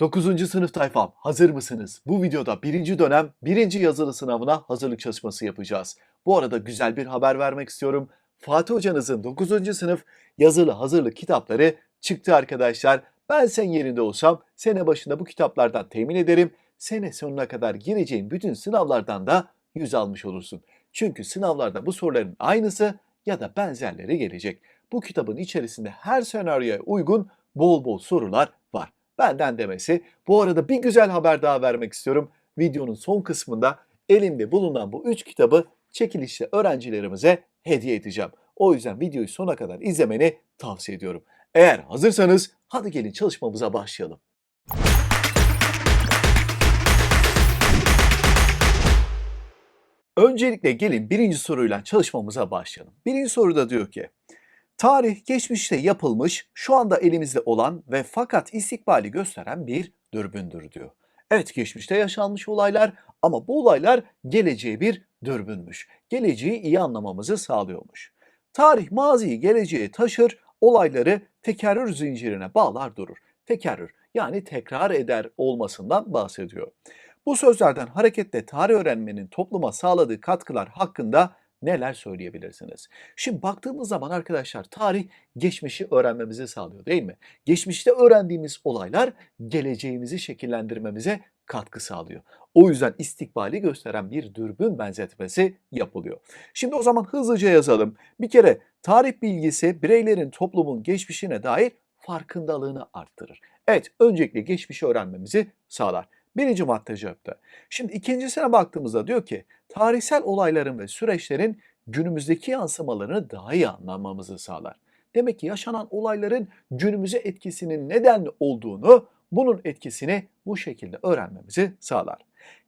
9. sınıf tayfam hazır mısınız? Bu videoda birinci dönem birinci yazılı sınavına hazırlık çalışması yapacağız. Bu arada güzel bir haber vermek istiyorum. Fatih hocanızın 9. sınıf yazılı hazırlık kitapları çıktı arkadaşlar. Ben sen yerinde olsam sene başında bu kitaplardan temin ederim. Sene sonuna kadar gireceğin bütün sınavlardan da yüz almış olursun. Çünkü sınavlarda bu soruların aynısı ya da benzerleri gelecek. Bu kitabın içerisinde her senaryoya uygun bol bol sorular. Benden demesi. Bu arada bir güzel haber daha vermek istiyorum. Videonun son kısmında elimde bulunan bu üç kitabı çekilişte öğrencilerimize hediye edeceğim. O yüzden videoyu sona kadar izlemeni tavsiye ediyorum. Eğer hazırsanız hadi gelin çalışmamıza başlayalım. Öncelikle gelin birinci soruyla çalışmamıza başlayalım. Birinci soruda diyor ki, tarih geçmişte yapılmış, şu anda elimizde olan ve fakat istikbali gösteren bir dürbündür diyor. Evet geçmişte yaşanmış olaylar ama bu olaylar geleceğe bir dürbünmüş. Geleceği iyi anlamamızı sağlıyormuş. Tarih maziyi geleceğe taşır, olayları tekerrür zincirine bağlar durur. Tekerrür yani tekrar eder olmasından bahsediyor. Bu sözlerden hareketle tarih öğrenmenin topluma sağladığı katkılar hakkında neler söyleyebilirsiniz? Şimdi baktığımız zaman arkadaşlar tarih geçmişi öğrenmemizi sağlıyor değil mi? Geçmişte öğrendiğimiz olaylar geleceğimizi şekillendirmemize katkı sağlıyor. O yüzden istikbali gösteren bir dürbün benzetmesi yapılıyor. Şimdi o zaman hızlıca yazalım. Bir kere tarih bilgisi bireylerin toplumun geçmişine dair farkındalığını arttırır. Evet, öncelikle geçmişi öğrenmemizi sağlar. Birinci madde cevapta. Şimdi ikincisine baktığımızda diyor ki tarihsel olayların ve süreçlerin günümüzdeki yansımalarını daha iyi anlamamızı sağlar. Demek ki yaşanan olayların günümüze etkisinin neden olduğunu, bunun etkisini bu şekilde öğrenmemizi sağlar.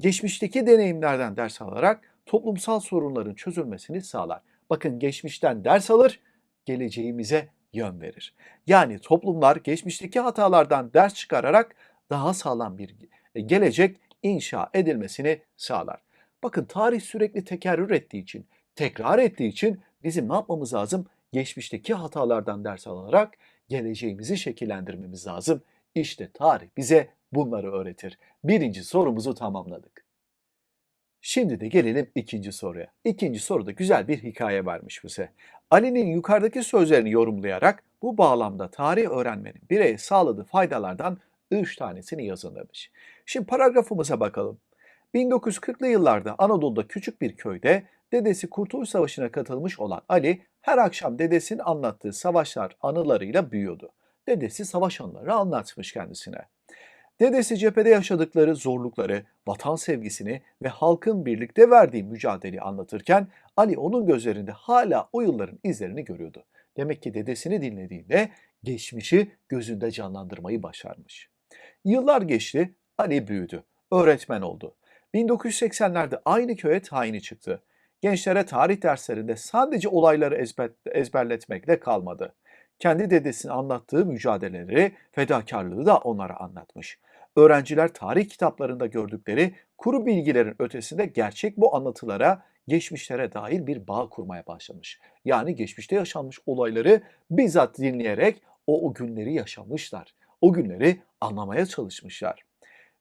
Geçmişteki deneyimlerden ders alarak toplumsal sorunların çözülmesini sağlar. Bakın geçmişten ders alır, geleceğimize yön verir. Yani toplumlar geçmişteki hatalardan ders çıkararak daha sağlam bir gelecek inşa edilmesini sağlar. Bakın tarih sürekli tekerrür ettiği için, tekrar ettiği için bizim ne yapmamız lazım? Geçmişteki hatalardan ders alarak geleceğimizi şekillendirmemiz lazım. İşte tarih bize bunları öğretir. Birinci sorumuzu tamamladık. Şimdi de gelelim ikinci soruya. İkinci soruda güzel bir hikaye vermiş bize. Ali'nin yukarıdaki sözlerini yorumlayarak bu bağlamda tarih öğrenmenin bireye sağladığı faydalardan 3 tanesini yazın demiş. Şimdi paragrafımıza bakalım. 1940'lı yıllarda Anadolu'da küçük bir köyde dedesi Kurtuluş Savaşı'na katılmış olan Ali her akşam dedesinin anlattığı savaşlar anılarıyla büyüyordu. Dedesi savaş anıları anlatmış kendisine. Dedesi cephede yaşadıkları zorlukları, vatan sevgisini ve halkın birlikte verdiği mücadeleyi anlatırken Ali onun gözlerinde hala o yılların izlerini görüyordu. Demek ki dedesini dinlediğinde geçmişi gözünde canlandırmayı başarmış. Yıllar geçti, Ali büyüdü, öğretmen oldu. 1980'lerde aynı köye tayini çıktı. Gençlere tarih derslerinde sadece olayları ezber, ezberletmekle kalmadı. Kendi dedesinin anlattığı mücadeleleri, fedakarlığı da onlara anlatmış. Öğrenciler tarih kitaplarında gördükleri kuru bilgilerin ötesinde gerçek bu anlatılara, geçmişlere dair bir bağ kurmaya başlamış. Yani geçmişte yaşanmış olayları bizzat dinleyerek o, o günleri yaşamışlar. O günleri anlamaya çalışmışlar.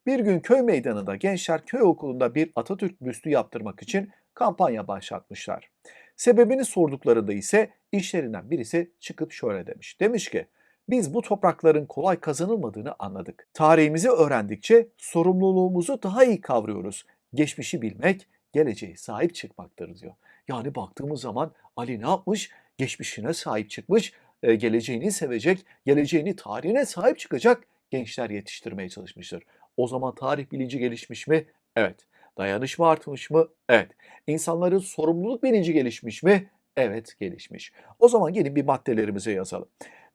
Bir gün köy meydanında gençler köy okulunda bir Atatürk büstü yaptırmak için kampanya başlatmışlar. Sebebini sorduklarında ise işlerinden birisi çıkıp şöyle demiş. Demiş ki biz bu toprakların kolay kazanılmadığını anladık. Tarihimizi öğrendikçe sorumluluğumuzu daha iyi kavruyoruz. Geçmişi bilmek, geleceğe sahip çıkmaktır diyor. Yani baktığımız zaman Ali ne yapmış? Geçmişine sahip çıkmış, e, geleceğini sevecek, geleceğini tarihine sahip çıkacak gençler yetiştirmeye çalışmıştır. O zaman tarih bilinci gelişmiş mi? Evet. Dayanışma artmış mı? Evet. İnsanların sorumluluk bilinci gelişmiş mi? Evet gelişmiş. O zaman gelin bir maddelerimize yazalım.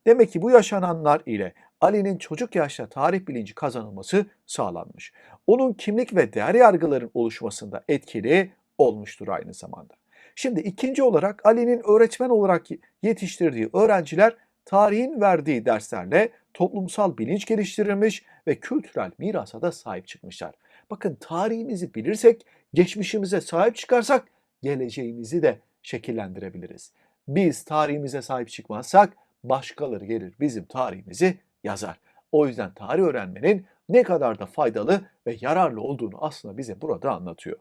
Demek ki bu yaşananlar ile Ali'nin çocuk yaşta tarih bilinci kazanılması sağlanmış. Onun kimlik ve değer yargıların oluşmasında etkili olmuştur aynı zamanda. Şimdi ikinci olarak Ali'nin öğretmen olarak yetiştirdiği öğrenciler tarihin verdiği derslerle toplumsal bilinç geliştirilmiş ve kültürel mirasa da sahip çıkmışlar. Bakın tarihimizi bilirsek, geçmişimize sahip çıkarsak geleceğimizi de şekillendirebiliriz. Biz tarihimize sahip çıkmazsak başkaları gelir bizim tarihimizi yazar. O yüzden tarih öğrenmenin ne kadar da faydalı ve yararlı olduğunu aslında bize burada anlatıyor.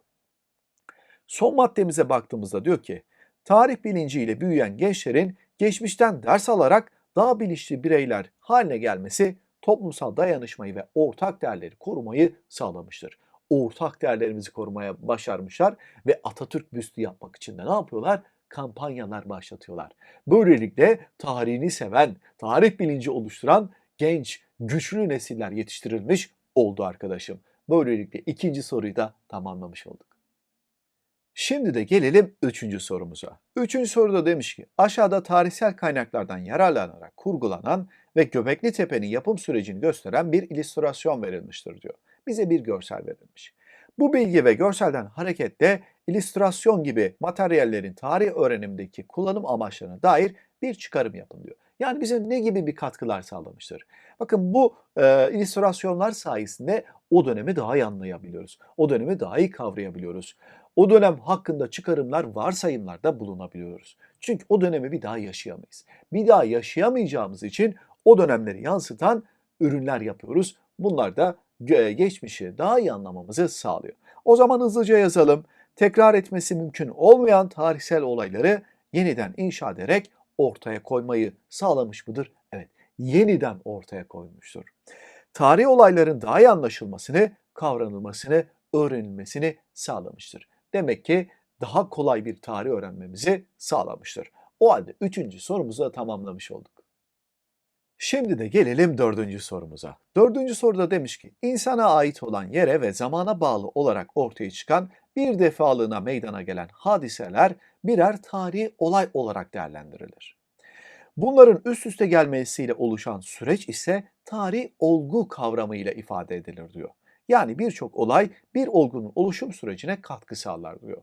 Son maddemize baktığımızda diyor ki, tarih bilinciyle büyüyen gençlerin geçmişten ders alarak daha bilinçli bireyler haline gelmesi toplumsal dayanışmayı ve ortak değerleri korumayı sağlamıştır. Ortak değerlerimizi korumaya başarmışlar ve Atatürk büstü yapmak için de ne yapıyorlar? Kampanyalar başlatıyorlar. Böylelikle tarihini seven, tarih bilinci oluşturan genç, güçlü nesiller yetiştirilmiş oldu arkadaşım. Böylelikle ikinci soruyu da tamamlamış olduk. Şimdi de gelelim üçüncü sorumuza. Üçüncü soruda demiş ki aşağıda tarihsel kaynaklardan yararlanarak kurgulanan ve Göbekli Tepe'nin yapım sürecini gösteren bir illüstrasyon verilmiştir diyor. Bize bir görsel verilmiş. Bu bilgi ve görselden hareketle illüstrasyon gibi materyallerin tarih öğrenimindeki kullanım amaçlarına dair bir çıkarım yapın diyor. Yani bize ne gibi bir katkılar sağlamıştır? Bakın bu e, illüstrasyonlar sayesinde o dönemi daha iyi anlayabiliyoruz. O dönemi daha iyi kavrayabiliyoruz. O dönem hakkında çıkarımlar, varsayımlarda bulunabiliyoruz. Çünkü o dönemi bir daha yaşayamayız. Bir daha yaşayamayacağımız için o dönemleri yansıtan ürünler yapıyoruz. Bunlar da geçmişi daha iyi anlamamızı sağlıyor. O zaman hızlıca yazalım. Tekrar etmesi mümkün olmayan tarihsel olayları yeniden inşa ederek ortaya koymayı sağlamış mıdır? Evet, yeniden ortaya koymuştur. Tarih olayların daha iyi anlaşılmasını, kavranılmasını, öğrenilmesini sağlamıştır. Demek ki daha kolay bir tarih öğrenmemizi sağlamıştır. O halde üçüncü sorumuzu da tamamlamış olduk. Şimdi de gelelim dördüncü sorumuza. Dördüncü soruda demiş ki, insana ait olan yere ve zamana bağlı olarak ortaya çıkan bir defalığına meydana gelen hadiseler birer tarihi olay olarak değerlendirilir. Bunların üst üste gelmesiyle oluşan süreç ise tarih olgu kavramıyla ifade edilir diyor. Yani birçok olay bir olgunun oluşum sürecine katkı sağlar diyor.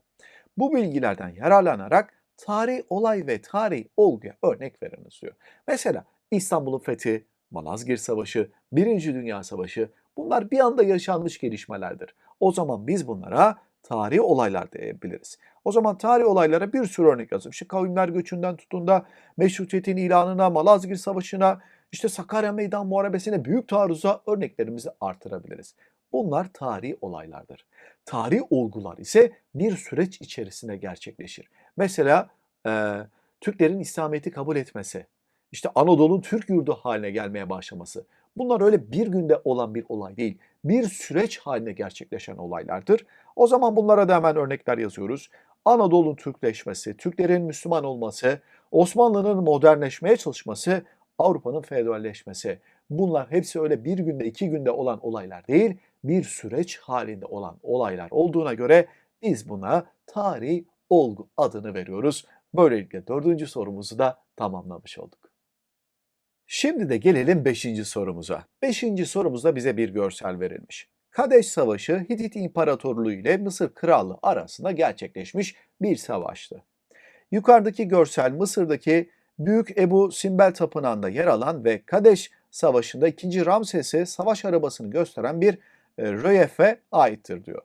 Bu bilgilerden yararlanarak tarih olay ve tarih olguya örnek veriniz diyor. Mesela İstanbul'un fethi, Malazgirt Savaşı, Birinci Dünya Savaşı bunlar bir anda yaşanmış gelişmelerdir. O zaman biz bunlara tarihi olaylar diyebiliriz. O zaman tarih olaylara bir sürü örnek yazdım. İşte kavimler göçünden tutun da meşrutiyetin ilanına, Malazgirt Savaşı'na, işte Sakarya Meydan Muharebesi'ne, Büyük Taarruz'a örneklerimizi artırabiliriz. Bunlar tarihi olaylardır. Tarihi olgular ise bir süreç içerisinde gerçekleşir. Mesela e, Türklerin İslamiyet'i kabul etmesi, işte Anadolu'nun Türk yurdu haline gelmeye başlaması. Bunlar öyle bir günde olan bir olay değil. Bir süreç haline gerçekleşen olaylardır. O zaman bunlara da hemen örnekler yazıyoruz. Anadolu'nun Türkleşmesi, Türklerin Müslüman olması, Osmanlı'nın modernleşmeye çalışması, Avrupa'nın feodalleşmesi. Bunlar hepsi öyle bir günde iki günde olan olaylar değil, bir süreç halinde olan olaylar olduğuna göre biz buna tarih olgu adını veriyoruz. Böylelikle dördüncü sorumuzu da tamamlamış olduk. Şimdi de gelelim beşinci sorumuza. Beşinci sorumuzda bize bir görsel verilmiş. Kadeş Savaşı Hitit İmparatorluğu ile Mısır Krallığı arasında gerçekleşmiş bir savaştı. Yukarıdaki görsel Mısır'daki Büyük Ebu Simbel Tapınağı'nda yer alan ve Kadeş Savaşı'nda 2. Ramses'e savaş arabasını gösteren bir e, rölyefe aittir diyor.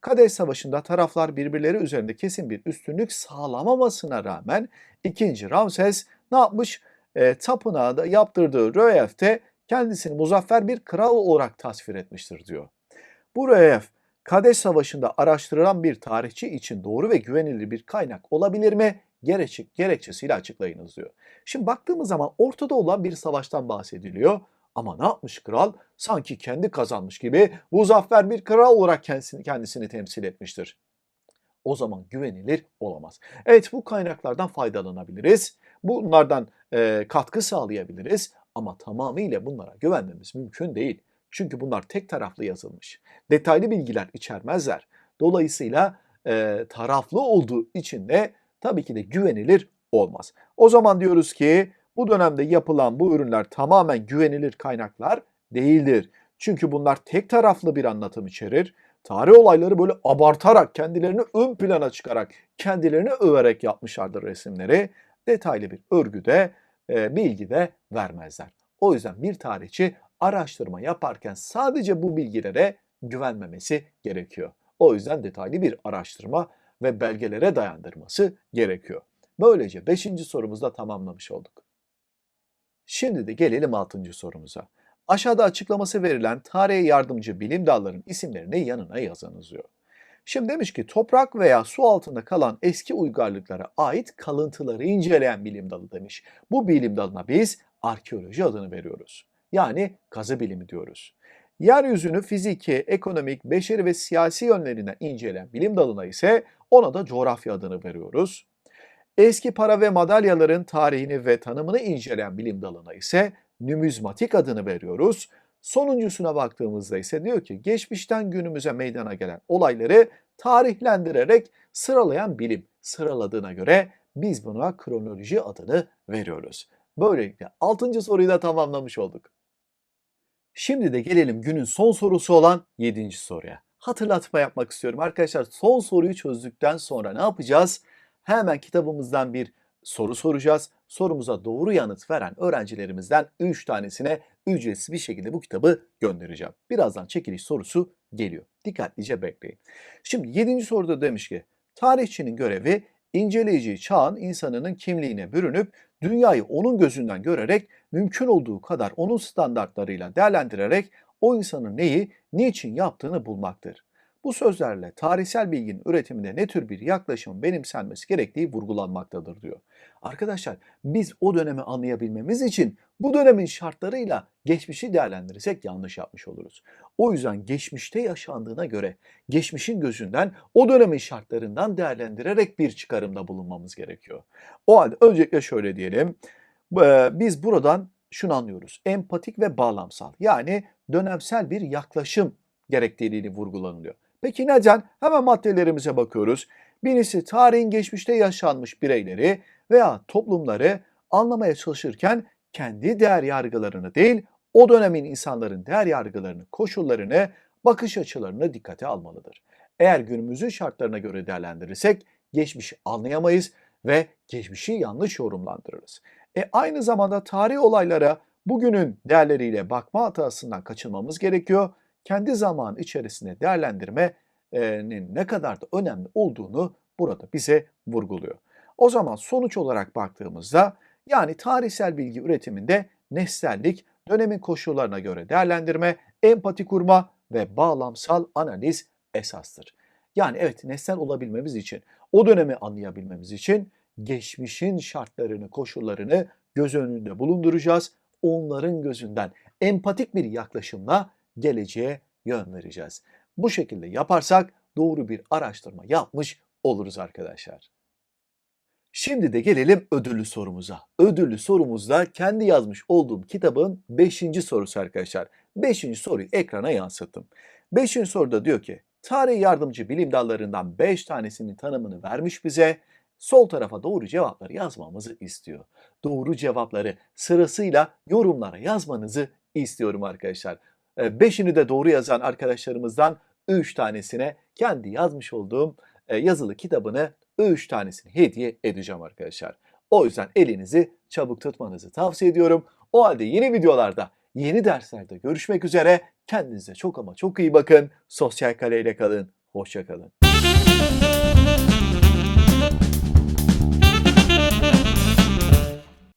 Kadeş Savaşı'nda taraflar birbirleri üzerinde kesin bir üstünlük sağlamamasına rağmen 2. Ramses ne yapmış? E, tapınağda yaptırdığı rölyefte kendisini muzaffer bir kral olarak tasvir etmiştir diyor. Bu rölyef Kadeş Savaşı'nda araştırılan bir tarihçi için doğru ve güvenilir bir kaynak olabilir mi? Gerekçe, gerekçesiyle açıklayınız diyor. Şimdi baktığımız zaman ortada olan bir savaştan bahsediliyor. Ama ne yapmış kral? Sanki kendi kazanmış gibi muzaffer bir kral olarak kendisini, kendisini temsil etmiştir. O zaman güvenilir olamaz. Evet bu kaynaklardan faydalanabiliriz. Bunlardan e, katkı sağlayabiliriz. Ama tamamıyla bunlara güvenmemiz mümkün değil. Çünkü bunlar tek taraflı yazılmış. Detaylı bilgiler içermezler. Dolayısıyla e, taraflı olduğu için de tabii ki de güvenilir olmaz. O zaman diyoruz ki bu dönemde yapılan bu ürünler tamamen güvenilir kaynaklar değildir. Çünkü bunlar tek taraflı bir anlatım içerir. Tarih olayları böyle abartarak, kendilerini ön plana çıkarak, kendilerini överek yapmışlardır resimleri. Detaylı bir örgüde, e, bilgi de vermezler. O yüzden bir tarihçi araştırma yaparken sadece bu bilgilere güvenmemesi gerekiyor. O yüzden detaylı bir araştırma ve belgelere dayandırması gerekiyor. Böylece 5. sorumuzu da tamamlamış olduk. Şimdi de gelelim 6. sorumuza. Aşağıda açıklaması verilen tarihe yardımcı bilim dallarının isimlerini yanına yazınız diyor. Şimdi demiş ki toprak veya su altında kalan eski uygarlıklara ait kalıntıları inceleyen bilim dalı demiş. Bu bilim dalına biz arkeoloji adını veriyoruz. Yani kazı bilimi diyoruz. Yeryüzünü fiziki, ekonomik, beşeri ve siyasi yönlerinden inceleyen bilim dalına ise ona da coğrafya adını veriyoruz. Eski para ve madalyaların tarihini ve tanımını inceleyen bilim dalına ise numizmatik adını veriyoruz. Sonuncusuna baktığımızda ise diyor ki geçmişten günümüze meydana gelen olayları tarihlendirerek sıralayan bilim. Sıraladığına göre biz buna kronoloji adını veriyoruz. Böylelikle 6. soruyu da tamamlamış olduk. Şimdi de gelelim günün son sorusu olan 7. soruya. Hatırlatma yapmak istiyorum arkadaşlar. Son soruyu çözdükten sonra ne yapacağız? Hemen kitabımızdan bir soru soracağız. Sorumuza doğru yanıt veren öğrencilerimizden 3 tanesine ücretsiz bir şekilde bu kitabı göndereceğim. Birazdan çekiliş sorusu geliyor. Dikkatlice bekleyin. Şimdi 7. soruda demiş ki tarihçinin görevi inceleyici çağın insanının kimliğine bürünüp dünyayı onun gözünden görerek mümkün olduğu kadar onun standartlarıyla değerlendirerek o insanın neyi, niçin yaptığını bulmaktır. Bu sözlerle tarihsel bilginin üretiminde ne tür bir yaklaşım benimsenmesi gerektiği vurgulanmaktadır diyor. Arkadaşlar biz o dönemi anlayabilmemiz için bu dönemin şartlarıyla geçmişi değerlendirirsek yanlış yapmış oluruz. O yüzden geçmişte yaşandığına göre geçmişin gözünden o dönemin şartlarından değerlendirerek bir çıkarımda bulunmamız gerekiyor. O halde öncelikle şöyle diyelim. Biz buradan şunu anlıyoruz. Empatik ve bağlamsal yani dönemsel bir yaklaşım gerektiğini vurgulanılıyor. Peki neden? Hemen maddelerimize bakıyoruz. Birincisi tarihin geçmişte yaşanmış bireyleri veya toplumları anlamaya çalışırken kendi değer yargılarını değil, o dönemin insanların değer yargılarını, koşullarını, bakış açılarını dikkate almalıdır. Eğer günümüzün şartlarına göre değerlendirirsek geçmişi anlayamayız ve geçmişi yanlış yorumlandırırız. E aynı zamanda tarih olaylara bugünün değerleriyle bakma hatasından kaçınmamız gerekiyor kendi zaman içerisinde değerlendirmenin ne kadar da önemli olduğunu burada bize vurguluyor. O zaman sonuç olarak baktığımızda yani tarihsel bilgi üretiminde nesnellik, dönemin koşullarına göre değerlendirme, empati kurma ve bağlamsal analiz esastır. Yani evet nesnel olabilmemiz için, o dönemi anlayabilmemiz için geçmişin şartlarını, koşullarını göz önünde bulunduracağız. Onların gözünden empatik bir yaklaşımla geleceğe yön vereceğiz. Bu şekilde yaparsak doğru bir araştırma yapmış oluruz arkadaşlar. Şimdi de gelelim ödüllü sorumuza. Ödüllü sorumuzda kendi yazmış olduğum kitabın 5. sorusu arkadaşlar. 5. soruyu ekrana yansıttım. 5. soruda diyor ki, tarih yardımcı bilim dallarından 5 tanesinin tanımını vermiş bize. Sol tarafa doğru cevapları yazmamızı istiyor. Doğru cevapları sırasıyla yorumlara yazmanızı istiyorum arkadaşlar. Ee, beşini de doğru yazan arkadaşlarımızdan üç tanesine kendi yazmış olduğum e, yazılı kitabını üç tanesini hediye edeceğim arkadaşlar. O yüzden elinizi çabuk tutmanızı tavsiye ediyorum. O halde yeni videolarda, yeni derslerde görüşmek üzere. Kendinize çok ama çok iyi bakın. Sosyal kaleyle kalın. Hoşçakalın.